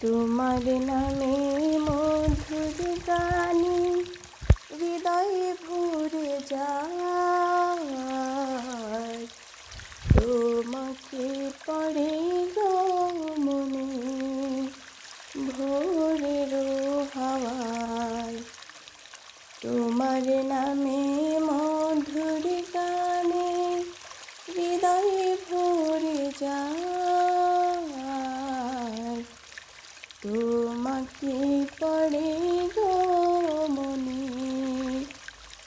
তোমার নামে মধুর গানে হৃদয়ে ভরে যায়। তোমাকে পড়ে গো মনে ভোরের হাওয়ায়। তোমার নামে তোমাকে পড়ে গো মনে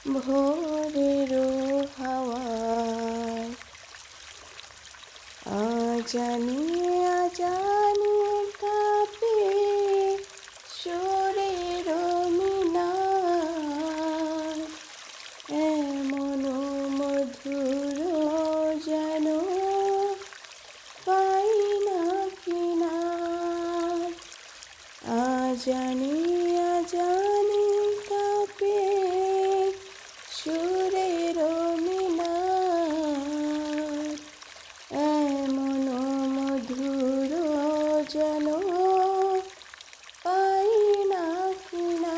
ভোরের হাওয়ায়। আজানি আজানি আজানি জানি কাপে সুরের মিনার। এমন মধুর জন পাই না কিনা।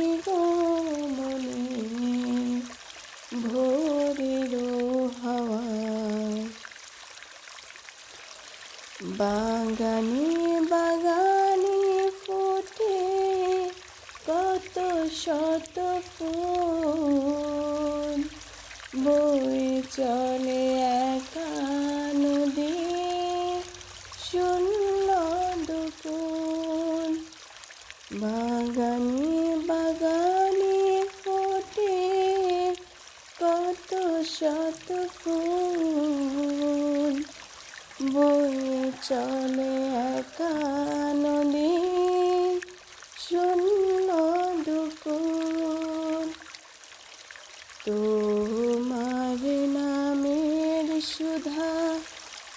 বাগানে বাগানে ফোটে কত শত ফুল। বই চলে একা নদী, শূন্য দুকুল। বাগানে বাগানে ফোটে কত শত ফুল। বয়ে চলে একা নদী শূন্য দুকুল। তোমার নামের সুধা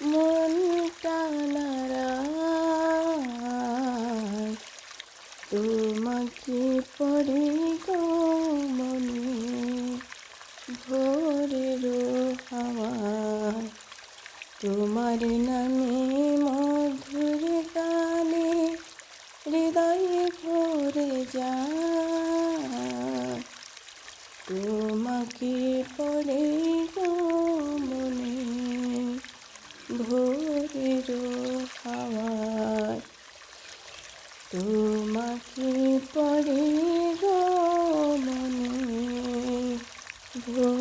মন টানারায় তোমাকে পড়ে গো মনে, ভোরের হাওয়ায় তোমার নামে মধুর গানে হৃদয়ে ভরে যা। তোমাকে পড়ে মনে ভোরের হাওয়ার তোমাকে পড়ে মনে ভোর